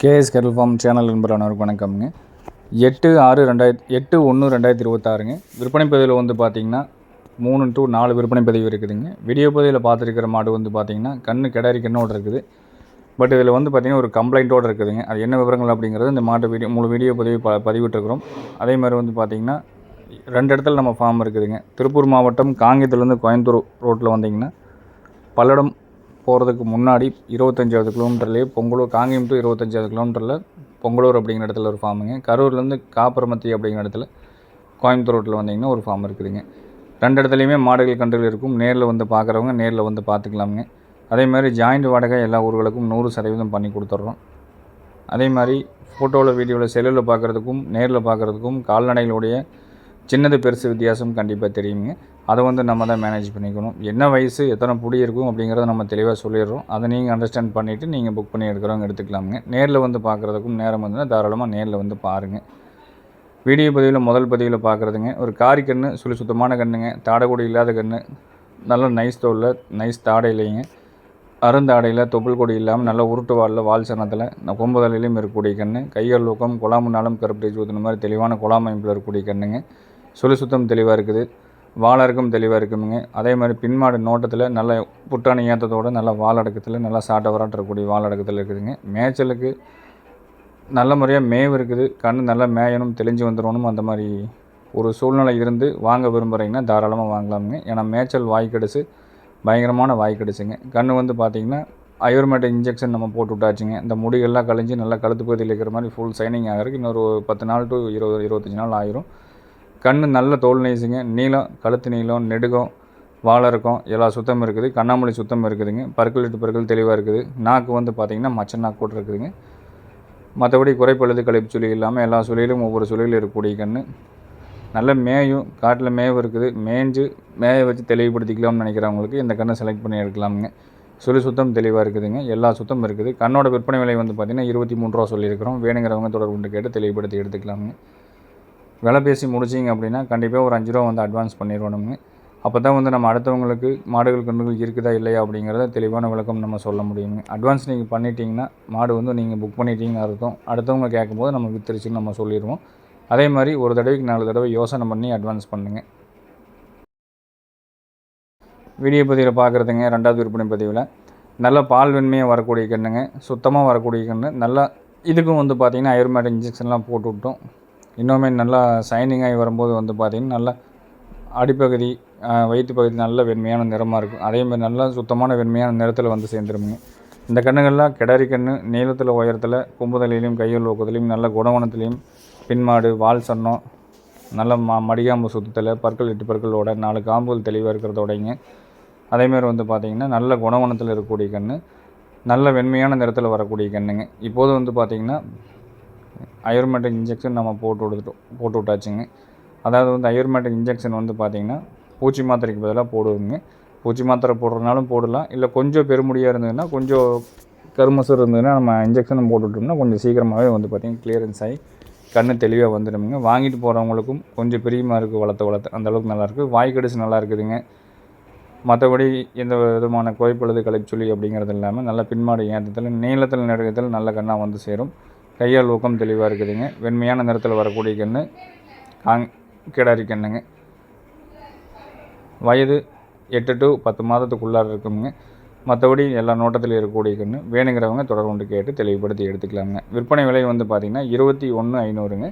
KS கெரல் form channel நண்பர் அனைவருக்கும் வணக்கம்ங்க. எட்டு ஆறு ரெண்டாயிரத்தி எட்டு ஒன்று ரெண்டாயிரத்தி இருபத்தாறுங்க. விற்பனை பதிவில் வந்து பார்த்தீங்கன்னா மூணு டு நாலு விற்பனை பதிவு இருக்குதுங்க. வீடியோ பதிவில் பார்த்துருக்கிற மாடு வந்து பார்த்தீங்கன்னா கண்ணு கிடாரி கண்ணோடு இருக்குது. பட் இதில் வந்து பார்த்திங்கன்னா ஒரு கம்ப்ளைண்ட்டோடு இருக்குதுங்க. அது என்ன விவரங்கள் அப்படிங்கிறது இந்த மாட்டு வீடியோ முழு வீடியோ பதிவு ப பதிவிட்டுருக்குறோம். அதே மாதிரி வந்து பார்த்தீங்கன்னா ரெண்டு இடத்துல நம்ம ஃபார்ம் இருக்குதுங்க. திருப்பூர் மாவட்டம் காங்கேயத்துலேருந்து கோயம்புத்தூர் ரோட்டில் வந்தீங்கன்னா பல்லடம் போகிறதுக்கு முன்னாடி இருபத்தஞ்சாவது கிலோமீட்டர்லேயே பொங்கலூர் காங்கேயம் டு இருபத்தஞ்சாவது கிலோமீட்டரில் பொங்கலூர் அப்படிங்கிற இடத்துல ஒரு ஃபார்முங்க கரூர்லேருந்து காப்பரமத்தி அப்படிங்கிற இடத்துல கோயம்புத்தூர் ரோட்டில் வந்தீங்கன்னா ஒரு ஃபார்ம் இருக்குதுங்க. ரெண்டு இடத்துலையுமே மாடுகள் கன்றுகள் இருக்கும். நேரில் வந்து பார்க்குறவங்க நேரில் வந்து பார்த்துக்கலாமுங்க அதே மாதிரி ஜாயிண்ட் வாடகை எல்லா ஊர்களுக்கும் நூறு சதவீதம் பண்ணி கொடுத்துட்றோம் அதே மாதிரி ஃபோட்டோவில் வீடியோவில் செல்லில் பார்க்குறதுக்கும் நேரில் பார்க்குறதுக்கும் கால்நடைகளுடைய சின்னது பெருசு வித்தியாசம் கண்டிப்பாக தெரியுங்க. அதை வந்து நம்ம தான் மேனேஜ் பண்ணிக்கணும். என்ன வயசு எத்தனை புடி இருக்கும் அப்படிங்கிறத நம்ம தெளிவாக சொல்லிடுறோம். அதை நீங்கள் அண்டர்ஸ்டாண்ட் பண்ணிவிட்டு நீங்கள் புக் பண்ணி எடுக்கிறவங்க எடுத்துக்கலாமுங்க. நேரில் வந்து பார்க்குறதுக்கும் நேரம் வந்துன்னா தாராளமாக நேரில் வந்து பாருங்கள் வீடியோ பதிவில் முதல் பதிவில் பார்க்குறதுங்க. ஒரு காரி கன்று சுழி சுத்தமான கண்ணுங்க. தாடைக்கூடி இல்லாத கன்று நல்ல நைஸ் தோலில் நைஸ் தாடை இல்லைங்க. அருந்தாடையில் தொப்புள் கொடி இல்லாமல் நல்ல உருட்டு வாலில் வால் சனத்தில் கொம்புதலையிலையும் இருக்கக்கூடிய கன்று கைகள் ஊக்கம் குழாமுனாலும் கருப்பட்டி ஊற்றுன மாதிரி தெளிவான குழாம் அமைப்பில் இருக்கக்கூடிய கண்ணுங்க. சுழி சுத்தம் தெளிவாக இருக்குது. வாழறக்கும் தெளிவாக இருக்குமுங்க. அதே மாதிரி பின்மாடு நோட்டத்தில் நல்ல புட்டாணி ஏற்றத்தோடு நல்ல வாழடக்கத்தில் நல்லா சாட்டை வராட்டக்கூடிய வாழடக்கத்தில் இருக்குதுங்க. மேய்ச்சலுக்கு நல்ல முறையாக மேவு இருக்குது. கண் நல்லா மேயணும் தெளிஞ்சு வந்துடணும் அந்த மாதிரி ஒரு சூழ்நிலை இருந்து வாங்க விரும்புகிறீங்கன்னா தாராளமாக வாங்கலாமுங்க. ஏன்னா மேய்ச்சல் வாய் கடிச்சு பயங்கரமான வாய் கடிச்சுங்க கண் வந்து பார்த்திங்கன்னா அயோர்மேட்டிக் இன்ஜெக்ஷன் நம்ம போட்டு விட்டாச்சுங்க. இந்த முடிகள்லாம் கழிஞ்சு நல்லா கழுத்து பகுதியில் இருக்கிற மாதிரி ஃபுல் சைனிங் ஆகிறதுக்கு இன்னொரு பத்து நாள் டு இருபது இருபத்தஞ்சி நாள் ஆயிரும். கண் நல்ல தோல் நெய்ஸுங்க நீளம் கழுத்து நீளம் நெடுகம் வாழை இருக்கும். எல்லா சுத்தம் இருக்குது. கண்ணாமொழி சுத்தம் இருக்குதுங்க. பற்கள் இட்டு பற்கள் தெளிவாக இருக்குது. நாக்கு வந்து பார்த்திங்கன்னா மச்ச நாக்கு கூட இருக்குதுங்க. மற்றபடி குறைப்பழுது கழிப்பு சுழி இல்லாமல் எல்லா சுழியிலும் ஒவ்வொரு சுழியில் இருக்கக்கூடிய கன்று நல்ல மேயும் காட்டில் மேவு இருக்குது. மேய்ஞ்சு மேய வச்சு தெளிவுபடுத்திக்கலாம்னு நினைக்கிறவங்களுக்கு இந்த கண்ணை செலக்ட் பண்ணி எடுக்கலாமுங்க. சுழி சுத்தம் தெளிவாக இருக்குதுங்க. எல்லா சுத்தம் இருக்குது. கண்ணோட விற்பனை விலை வந்து பார்த்திங்கன்னா இருபத்தி மூணு ரூபா சொல்லியிருக்கிறோம். வேணுங்கிறவங்க தொடர்பு கொண்டு கேட்டு தெளிவுபடுத்தி எடுத்துக்கலாமுங்க. விலை பேசி முடிச்சிங்க அப்படின்னா கண்டிப்பாக ஒரு அஞ்சு ரூபா வந்து அட்வான்ஸ் பண்ணிடணுங்க அப்போ தான் வந்து நம்ம அடுத்தவங்களுக்கு மாடுகள் கன்றுகள் இருக்குதா இல்லையா அப்படிங்கிறத தெளிவான விளக்கம் நம்ம சொல்ல முடியுங்க அட்வான்ஸ் நீங்கள் பண்ணிட்டீங்கன்னா மாடு வந்து நீங்கள் புக் பண்ணிட்டீங்கன்னு அர்த்தம். அடுத்தவங்க கேட்கும்போது நம்ம வித்துருச்சுன்னு நம்ம சொல்லிடுவோம். அதே மாதிரி ஒரு தடவைக்கு நாலு தடவை யோசனை பண்ணி அட்வான்ஸ் பண்ணுங்கள் வீடியோ பதிவில் பார்க்குறதுங்க ரெண்டாவது விற்பனை பதிவில். நல்ல பால் வெண்மையாக வரக்கூடிய கண்ணுங்க சுத்தமாக வரக்கூடிய கன்று. நல்லா இதுக்கும் வந்து பார்த்திங்கன்னா அயர்மேட் இன்ஜெக்ஷன்லாம் போட்டு விட்டோம் இன்னுமே நல்லா சைனிங் ஆகி வரும்போது வந்து பார்த்திங்கன்னா நல்லா அடிப்பகுதி வயிற்று பகுதி நல்ல வெண்மையான நிறமாக இருக்கும். அதேமாதிரி நல்லா சுத்தமான வெண்மையான நிறத்தில் வந்து சேர்ந்துருமுங்க இந்த கண்ணுகள்லாம் கிடரி கன்று நீளத்தில் உயரத்தில் கும்புதலையிலையும் கையில் ஊக்கத்துலையும் நல்ல குணவனத்துலேயும் பின்மாடு வால் சன்னம் நல்ல ம மடிகாம்பு சுத்தத்தில் பற்கள் எட்டு பற்களோட நாலு காம்புகள் தெளிவாக இருக்கிறதோடைங்க. அதேமாதிரி வந்து பார்த்திங்கன்னா நல்ல குணவனத்தில் இருக்கக்கூடிய கன்று நல்ல வெண்மையான நிறத்தில் வரக்கூடிய கண்ணுங்க. இப்போது வந்து பார்த்திங்கன்னா அயோர்மேட்டிக் இன்ஜெக்ஷன் நம்ம போட்டு விட்டுட்டோம் போட்டு விட்டாச்சுங்க. அதாவது வந்து அயோர்மேட்டிக் இன்ஜெக்ஷன் வந்து பார்த்திங்கன்னா பூச்சி மாத்திரைக்கு பதிலாக போடுவோங்க. பூச்சி மாத்திரை போடுறதுனாலும் போடலாம். இல்லை கொஞ்சம் பெருமுடியாக இருந்ததுன்னா கொஞ்சம் கருமசர் இருந்ததுன்னா நம்ம இன்ஜெக்ஷன் போட்டுவிட்டோம்னா கொஞ்சம் சீக்கிரமாகவே வந்து பார்த்திங்கன்னா கிளியரன்ஸ் ஆகி கண்ணு தெளிவாக வந்துடுமுங்க. வாங்கிட்டு போகிறவங்களுக்கும் கொஞ்சம் பிரியமாக இருக்குது வளர்த்து வளர்த்து அந்தளவுக்கு நல்லாயிருக்கு வாய் கடிச்சு நல்லா இருக்குதுங்க. மற்றபடி எந்த விதமான குறைப்பழுது கலைச்சொல்லி அப்படிங்கிறது இல்லாமல் நல்ல பின்மாடு ஏற்றத்தில் நீளத்தில் நெடுக்கத்தில் நல்ல கண்ணாக வந்து சேரும். கையால் ஊக்கம் தெளிவாக இருக்குதுங்க. வெண்மையான நிறத்தில் வரக்கூடிய கன்று காங் கிடாரி கண்ணுங்க வயது எட்டு டு பத்து மாதத்துக்குள்ளார இருக்குங்க. மற்றபடி எல்லா நோட்டத்தில் இருக்கக்கூடிய கன்று வேணுங்கிறவங்க தொடர்பு கொண்டு கேட்டு தெளிவுபடுத்தி எடுத்துக்கலாங்க. விற்பனை விலை வந்து பார்த்திங்கன்னா இருபத்தி ஒன்று ஐநூறுங்க.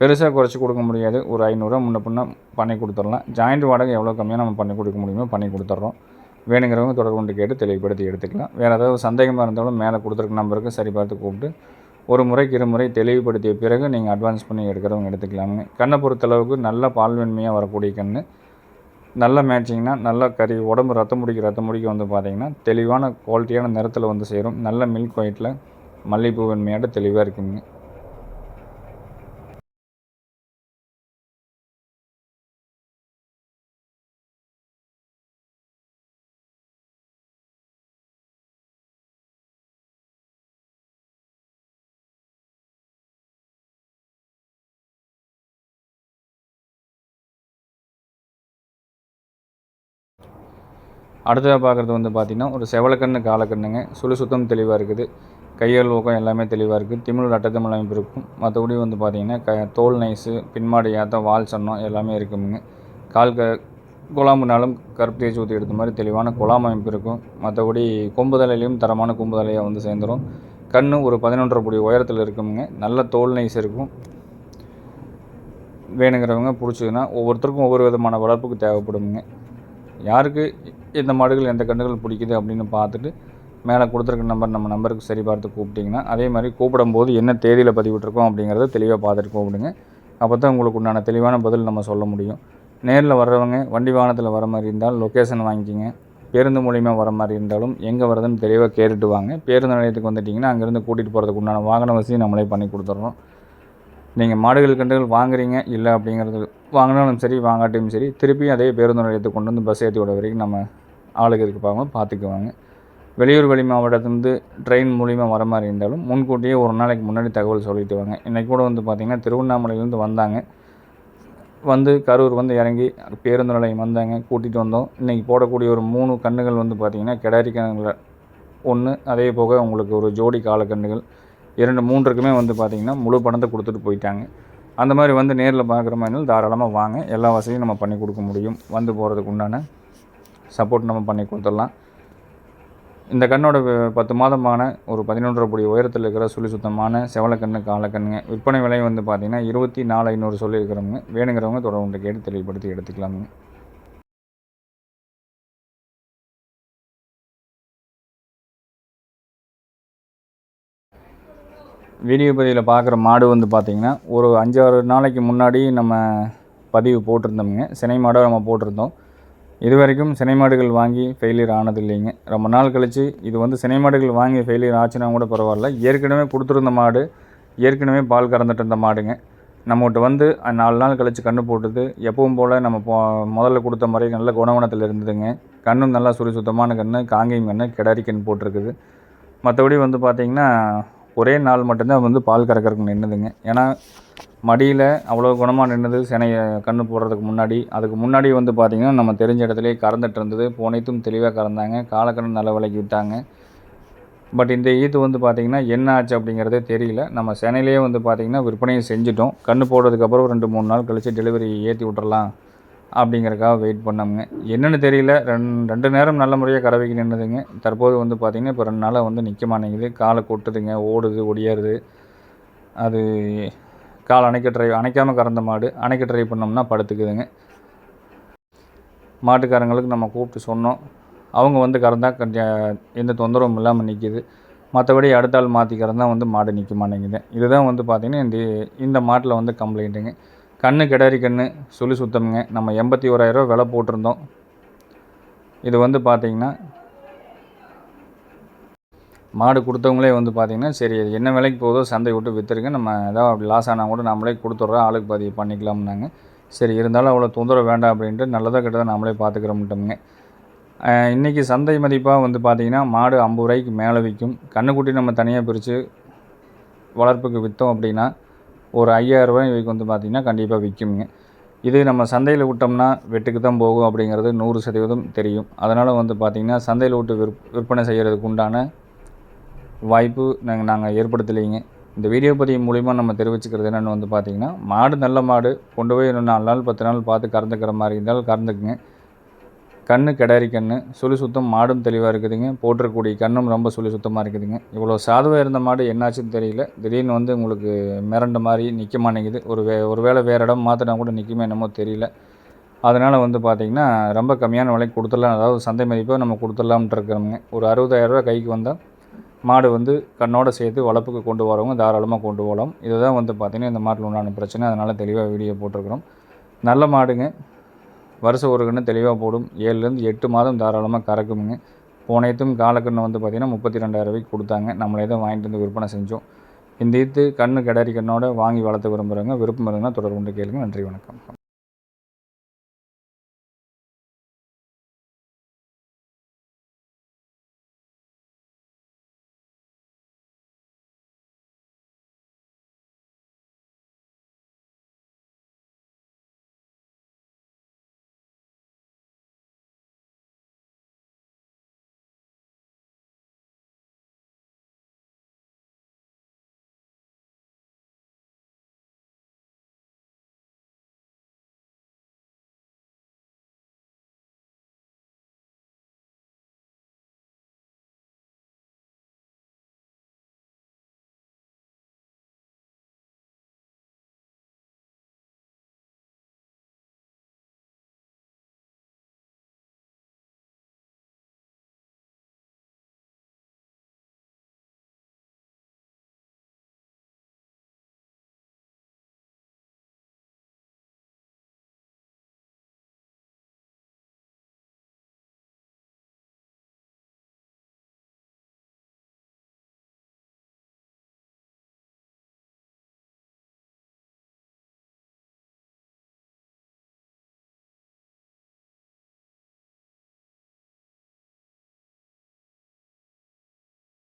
பெருசாக குறைச்சி கொடுக்க முடியாது. ஒரு ஐநூறுரூவா முன்ன பின்ன பண்ணி கொடுத்துடலாம். ஜாயிண்ட் வாடகை எவ்வளோ கம்மியாக நம்ம பண்ணி கொடுக்க முடியுமோ பண்ணி கொடுத்துட்றோம். வேணுங்கிறவங்க தொடர்பு கொண்டு கேட்டு தெளிவுபடுத்தி எடுத்துக்கலாம். வேறு ஏதாவது சந்தேகமாக இருந்தாலும் மேலே கொடுத்துருக்க நம்பருக்கு சரி பார்த்து கூப்பிட்டு ஒரு முறைக்கு இருமுறை தெளிவுபடுத்திய பிறகு நீங்கள் அட்வான்ஸ் பண்ணி எடுக்கிறவங்க எடுத்துக்கலாமுங்க கண்ணை பொறுத்தளவுக்கு நல்ல பால்வன்மையாக வரக்கூடிய கண் நல்ல மேட்சிங்னா நல்ல கறி உடம்பு ரத்தம் முடிக்க ரத்தம் முடிக்க வந்து பார்த்திங்கன்னா தெளிவான குவாலிட்டியான நிறத்தில் வந்து சேரும். நல்ல மில்க் ஒயிட்டில் மல்லிகைப்பூ வெண்மையாட்ட தெளிவாக இருக்குங்க. அடுத்ததாக பார்க்குறது வந்து பார்த்திங்கன்னா ஒரு செவலக்கண்ணு காலக்கண்ணுங்க. சுழி சுத்தம் தெளிவாக இருக்குது. கையல் ஊக்கம் எல்லாமே தெளிவாக இருக்குது. திமிழ் அட்டத்தமிழ் அமைப்பு இருக்கும். மற்றபடி வந்து பார்த்திங்கன்னா க தோல் நைஸு பின்மாடி ஏத்தம் வால் சன்னம் எல்லாமே இருக்குங்க. கால் க குழாம்புனாலும் கருப்பு தேய்ச்சி ஊற்றி எடுத்த மாதிரி தெளிவான குழாம் அமைப்பு இருக்கும். மற்றபடி கொம்புதலையிலையும் தரமான கொம்புதலையாக வந்து சேர்ந்துடும் கண் ஒரு பதினொன்றரை புடி உயரத்தில் இருக்குங்க. நல்ல தோல் நைஸ் இருக்கும். வேணுங்கிறவங்க பிடிச்சதுன்னா ஒவ்வொருத்தருக்கும் ஒவ்வொரு விதமான வளர்ப்புக்கு தேவைப்படுங்க. யாருக்கு எந்த மாடுகள் எந்த கன்றுகள் பிடிக்குது அப்படின்னு பார்த்துட்டு மேலே கொடுத்துருக்க நம்பர் நம்ம நம்பருக்கு சரி பார்த்து கூப்பிட்டிங்கன்னா அதே மாதிரி கூப்பிடும்போது என்ன தேதியில் பதிவிட்டிருக்கோம் அப்படிங்கிறத தெளிவாக பார்த்துட்டு கூப்பிடுங்க. அப்போ தான் உங்களுக்கு உண்டான தெளிவான பதில் நம்ம சொல்ல முடியும். நேரில் வர்றவங்க வண்டி வாகனத்தில் வர மாதிரி இருந்தால் லொக்கேஷன் வாங்கிக்கிங்க. பேருந்து மூலிமா வர மாதிரி இருந்தாலும் எங்கே வரதுன்னு தெளிவாக கேட்டுட்டு வாங்க. பேருந்து நிலையத்துக்கு வந்துட்டிங்கன்னா அங்கேருந்து கூட்டிகிட்டு போகிறதுக்கு உண்டான வாகன வசதி நம்மளே பண்ணி கொடுத்துட்றோம் நீங்கள் மாடுகள் கன்றுகள் வாங்குறீங்க இல்லை அப்படிங்கிறது வாங்கினாலும் சரி வாங்காட்டியும் சரி திருப்பியும் அதே பேருந்து நிலையத்தை கொண்டு வந்து பஸ் ஏற்றி விட வரைக்கும் நம்ம ஆளுக்கு இருப்பாங்க பார்த்துக்குவாங்க வெளியூர் வெளி மாவட்டத்துலேருந்து ட்ரெயின் மூலிமா வர மாதிரி இருந்தாலும் முன்கூட்டியே ஒரு நாளைக்கு முன்னாடி தகவல் சொல்லிட்டு வாங்க. இன்றைக்கி கூட வந்து பார்த்திங்கன்னா திருவண்ணாமலையிலேருந்து வந்தாங்க. வந்து கரூர் வந்து இறங்கி பேருந்து நிலையம் வந்தாங்க கூட்டிகிட்டு வந்தோம். இன்றைக்கி போடக்கூடிய ஒரு மூணு கன்றுகள் வந்து பார்த்திங்கன்னா கிடாரி கன்றுகள் ஒன்று அதே போக உங்களுக்கு ஒரு ஜோடி காலக்கன்றுகள் இரண்டு மூன்றுக்குமே வந்து பார்த்திங்கன்னா முழு பணத்தை கொடுத்துட்டு போயிட்டாங்க. அந்த மாதிரி வந்து நேரில் பார்க்குற மாதிரி தாராளமாக வாங்க. எல்லா வசதியும் நம்ம பண்ணி கொடுக்க முடியும். வந்து போகிறதுக்கு உண்டான சப்போர்ட் நம்ம பண்ணி கொடுத்துடலாம். இந்த கண்ணோட பத்து மாதமான ஒரு பதினொன்றரை புடி உயரத்தில் இருக்கிற சுழி சுத்தமான செவலக்கண்ணு காலக்கண்ணுங்க. விற்பனை விலை வந்து பார்த்திங்கன்னா இருபத்தி நாலு ஐநூறு சொல்லியிருக்கிறவங்க. வேணுங்கிறவங்க தொடர்பு கேட்டு தெளிவுபடுத்தி எடுத்துக்கலாமுங்க. வீடியோ பதிவில் பார்க்குற மாடு வந்து பார்த்திங்கன்னா ஒரு அஞ்சாறு நாளைக்கு முன்னாடி நம்ம பதிவு போட்டிருந்தோமுங்க. சினை மாடாக நம்ம போட்டிருந்தோம். இது வரைக்கும் சினை மாடுகள் வாங்கி ஃபெயிலியர் ஆனது இல்லைங்க. ரொம்ப நாள் கழித்து இது வந்து சினை மாடுகள் வாங்கி ஃபெயிலியர் ஆச்சுன்னா கூட பரவாயில்ல. ஏற்கனவே கொடுத்துருந்த மாடு ஏற்கனவே பால் கறந்துட்டு இருந்த மாடுங்க. நம்மகிட்ட வந்து நாலு நாள் கழித்து கன்று போட்டுது. எப்பவும் போல் நம்ம போ முதல்ல கொடுத்த மாதிரி நல்ல குணவனத்தில் இருந்ததுங்க. கண்ணும் நல்லா சுரி சுத்தமான கன்று காங்கேயம் கன்று கிடாரி கண் போட்டிருக்குது. மற்றபடி வந்து பார்த்திங்கன்னா ஒரே நாள் மட்டும்தான் வந்து பால் கறக்கறதுக்கு நின்றுதுங்க ஏன்னா மடியில் அவ்வளோ குணமாக நின்றுது சினையை கன்று போடுறதுக்கு முன்னாடி. அதுக்கு முன்னாடி வந்து பார்த்திங்கன்னா நம்ம தெரிஞ்ச இடத்துலையே கறந்துட்டு இருந்தது. போனைத்தும் தெளிவாக கறந்தாங்க. காலக்கண்ணு நல்ல விலைக்கு விட்டாங்க. பட் இந்த ஈத்து வந்து பார்த்திங்கன்னா என்ன ஆச்சு அப்படிங்கிறதே தெரியல. நம்ம சென்னையிலேயே வந்து பார்த்திங்கன்னா விற்பனையை செஞ்சுட்டோம். கன்று போடுறதுக்கப்புறம் ரெண்டு மூணு நாள் கழித்து டெலிவரி ஏற்றி விட்றலாம் அப்படிங்கிறக்காக வெயிட் பண்ணோம்ங்க. என்னென்னு தெரியல. ரெண் ரெண்டு நேரம் நல்ல முறையாக கறவைக்கு நின்றுதுங்க தற்போது வந்து பார்த்திங்கன்னா இப்போ ரெண்டு நாளாக வந்து நிற்க மாட்டேங்குது. காலை கொட்டுதுங்க. ஓடுது ஒடியாருது. அது கால் அணைக்க ட்ரை அணைக்காமல் கறந்த மாடு. அணைக்க ட்ரை பண்ணோம்னா படுத்துக்குதுங்க. மாட்டுக்காரங்களுக்கு நம்ம கூப்பிட்டு சொன்னோம். அவங்க வந்து கறந்தால் கொஞ்சம் எந்த தொந்தரவும் இல்லாமல் நிற்கிது மற்றபடி அடுத்த ஆள் மாற்றி கறந்தால் வந்து மாடு நிற்க மாட்டேங்குது. இதுதான் வந்து பார்த்திங்கன்னா இந்த இந்த மாட்டில் வந்து கம்ப்ளைண்ட்டுங்க கண்ணு கிடாரி கண்ணு சுழி சுத்தமுங்க நம்ம எண்பத்தி ஓராயிரரூவா விலை போட்டிருந்தோம். இது வந்து பார்த்திங்கன்னா மாடு கொடுத்தவங்களே வந்து பார்த்திங்கன்னா சரி என்ன விலைக்கு போகுதோ சந்தை விட்டு விற்றுருங்க நம்ம ஏதாவது அப்படி லாஸ் ஆனால் கூட நம்மளே கொடுத்துட்றோம். ஆளுக்கு பதிவு பண்ணிக்கலாம்னாங்க. சரி இருந்தாலும் அவ்வளோ தொந்தரவு வேண்டாம் அப்படின்ட்டு நல்லதாக கெட்டதாக நம்மளே பார்த்துக்கிறோம்ட்டோம்ங்க இன்றைக்கி சந்தை மதிப்பாக வந்து பார்த்திங்கன்னா மாடு ஐம்பது ரூபாய்க்கு மேலே விற்கும் கண்ணுக்குட்டி நம்ம தனியாக பிரித்து வளர்ப்புக்கு விற்றோம் அப்படின்னா ஒரு ஐயாயிரரூபாய் வந்து பார்த்திங்கன்னா கண்டிப்பாக விற்குங்க இது நம்ம சந்தையில் விட்டோம்னா வெட்டுக்கு தான் போகும் அப்படிங்கிறது நூறு சதவீதம் தெரியும். அதனால் வந்து பார்த்திங்கன்னா சந்தையில் விட்டு விற் விற்பனை செய்கிறதுக்கு உண்டான வாய்ப்பு நாங்கள் நாங்கள் ஏற்படுத்தலைங்க. இந்த வீடியோ பதிவு மூலிமா நம்ம தெரிவிச்சுக்கிறது என்னென்னு வந்து பார்த்திங்கன்னா மாடு நல்ல மாடு கொண்டு போய் இன்னும் நாலு நாள் பத்து நாள் பார்த்து கறந்துக்கிற மாதிரி இருந்தாலும் கறந்துக்குங்க. கண்ணு கிடாரி கண்ணு சுழி சுத்தம் மாடும் தெளிவாக இருக்குதுங்க. போட்டிருக்கக்கூடிய கண்ணும் ரொம்ப சுழி சுத்தமாக இருக்குதுங்க. இவ்வளோ சாதுவாக இருந்த மாடு என்னாச்சுன்னு தெரியல. திடீர்னு வந்து உங்களுக்கு மிரண்ட மாதிரி நிற்க மாட்டேங்குது. ஒரு வே ஒரு வேளை வேறு இடம் மாற்றினா கூட நிற்குமே என்னமோ தெரியல. அதனால் வந்து பார்த்திங்கன்னா ரொம்ப கம்மியான விலைக்கு கொடுத்துடலாம். அதாவது சந்தை மதிப்பாக நம்ம கொடுத்துடலாம்ட்டு இருக்கிறோங்க ஒரு அறுபதாயிரரூவா கைக்கு வந்தால் மாடு வந்து கண்ணோடு சேர்த்து வளர்ப்புக்கு கொண்டு வரவங்க தாராளமாக கொண்டு போகலாம். இதுதான் வந்து பார்த்திங்கன்னா இந்த மாட்டில் உண்டான பிரச்சனை. அதனால் தெளிவாக வீடியோ போட்டிருக்கிறோம். நல்ல மாடுங்க. வருஷம் ஒரு கன்று தெளிவாக போடும். ஏழுலேருந்து எட்டு மாதம் தாராளமாக கறக்குமுங்க. போனேத்தும் காலக்கண்ணு வந்து பார்த்திங்கன்னா முப்பத்தி ரெண்டாயிரம் ரூபாய்க்கு கொடுத்தாங்க. நம்மளே தான் வாங்கிட்டு வந்து விற்பனை செஞ்சோம். இந்த ஈத்து கண்ணு கிடாரி கண்ணோட வாங்கி வளர்த்து விரும்புகிறவங்க விருப்பம் இருந்தால் தொடர்பு கொண்டு கேளுங்க. நன்றி வணக்கம்.